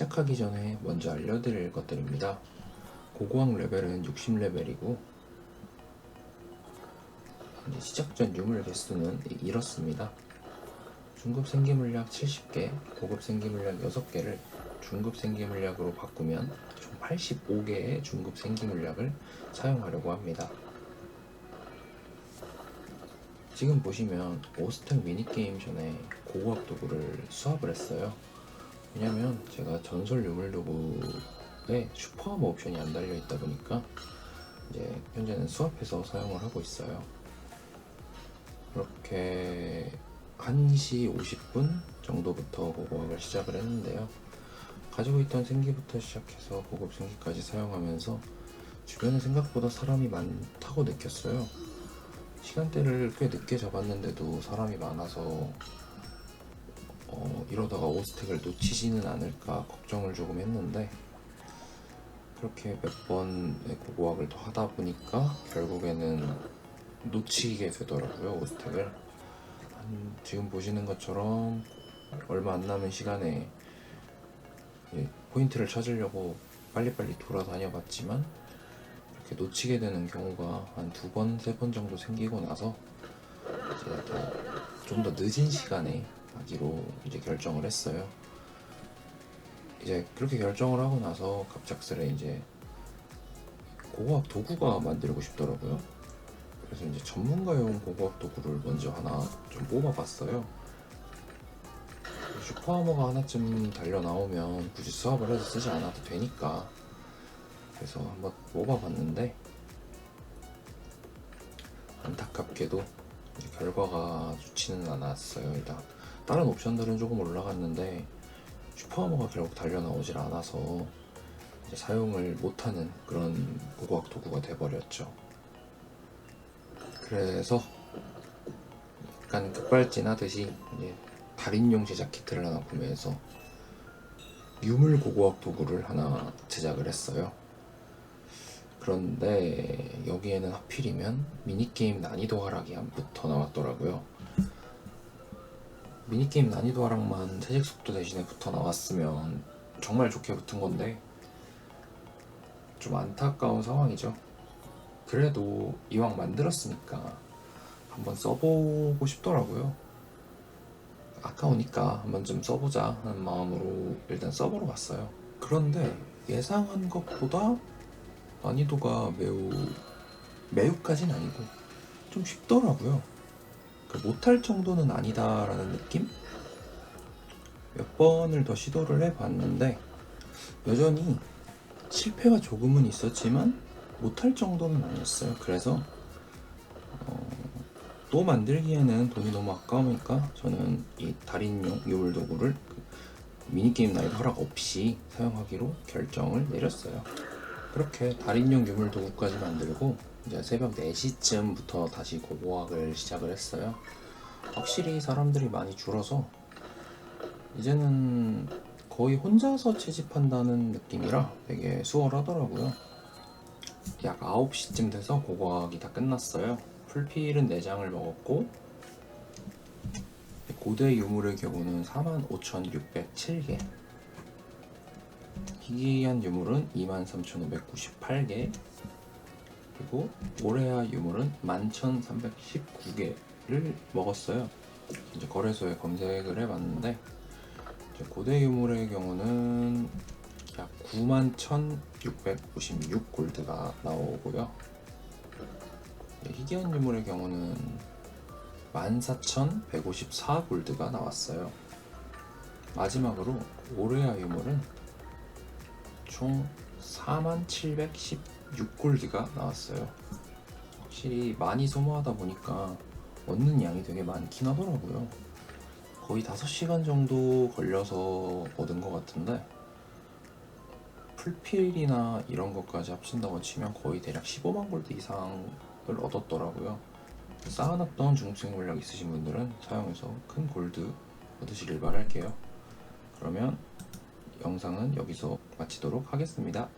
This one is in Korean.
시작하기 전에 먼저 알려드릴 것들입니다. 고고학 레벨은 60레벨이고 시작 전 유물 개수는 이렇습니다. 중급 생기물약 70개, 고급 생기물약 6개를 중급 생기물약으로 바꾸면 총 85개의 중급 생기물약을 사용하려고 합니다. 지금 보시면 오스텍 미니게임 전에 고고학 도구를 수합을 했어요. 왜냐면 제가 전설 유물 도구에 슈퍼하머 옵션이 안 달려 있다 보니까 이제 현재는 수합해서 사용을 하고 있어요. 그렇게 1시 50분 정도부터 고고학을 시작을 했는데요. 가지고 있던 생기부터 시작해서 고급 생기까지 사용하면서 주변에 생각보다 사람이 많다고 느꼈어요. 시간대를 꽤 늦게 잡았는데도 사람이 많아서 어, 이러다가 오스텍을 놓치지는 않을까 걱정을 조금 했는데 그렇게 몇 번의 고고학을 더 하다 보니까 결국에는 놓치게 되더라고요 오스텍을. 한, 지금 보시는 것처럼 얼마 안 남은 시간에 예, 포인트를 찾으려고 빨리빨리 돌아다녀 봤지만 이렇게 놓치게 되는 경우가 한 두 번, 세 번 정도 생기고 나서 이제 좀더 늦은 시간에 하기로 이제 결정을 했어요. 이제 그렇게 결정을 하고 나서 갑작스레 이제 고고학 도구가 만들고 싶더라고요. 그래서 이제 전문가용 고고학 도구를 먼저 하나 좀 뽑아봤어요. 슈퍼하머가 하나쯤 달려 나오면 굳이 수업을 해서 쓰지 않아도 되니까 그래서 한번 뽑아봤는데 안타깝게도 결과가 좋지는 않았어요. 일단 다른 옵션들은 조금 올라갔는데 슈퍼하머가 결국 달려 나오질 않아서 사용을 못하는 그런 고고학 도구가 돼버렸죠. 그래서 약간 급발진하듯이 달인용 제작 키트를 하나 구매해서 유물 고고학 도구를 하나 제작을 했어요. 그런데 여기에는 하필이면 미니게임 난이도 하락이 안 붙어 나왔더라고요. 미니게임 난이도 하락만 채색 속도 대신에 붙어 나왔으면 정말 좋게 붙은 건데 좀 안타까운 상황이죠. 그래도 이왕 만들었으니까 한번 써보고 싶더라고요. 아까우니까 한번 좀 써보자 하는 마음으로 일단 써보러 갔어요. 그런데 예상한 것보다 난이도가 매우 매우까진 아니고 좀 쉽더라고요. 그 못할 정도는 아니다라는 느낌? 몇 번을 더 시도를 해봤는데 여전히 실패가 조금은 있었지만 못할 정도는 아니었어요. 그래서 어, 또 만들기에는 돈이 너무 아까우니까 저는 이 달인용 유물 도구를 그 미니게임 나이 허락 없이 사용하기로 결정을 내렸어요. 그렇게 달인용 유물 도구까지 만들고 이제 새벽 4시쯤부터 다시 고고학을 시작을 했어요. 확실히 사람들이 많이 줄어서 이제는 거의 혼자서 채집한다는 느낌이라 되게 수월하더라고요. 약 9시쯤 돼서 고고학이 다 끝났어요. 풀필은 4장을 먹었고 고대 유물의 경우는 45,607개 희귀한 유물은 23,598개 그리고 오레아 유물은 11,319개를 먹었어요. 이제 거래소에 검색을 해봤는데 고대 유물의 경우는 약 91,656 골드가 나오고요. 네, 희귀한 유물의 경우는 14,154 골드가 나왔어요. 마지막으로 오레아 유물은 총 4716 골드가 나왔어요. 확실히 많이 소모하다 보니까 얻는 양이 되게 많긴 하더라고요. 거의 5시간 정도 걸려서 얻은 것 같은데 풀필이나 이런 것까지 합친다고 치면 거의 대략 15만 골드 이상을 얻었더라고요. 쌓아놨던 중국생 물약 있으신 분들은 사용해서 큰 골드 얻으시길 바랄게요. 그러면 영상은 여기서 마치도록 하겠습니다.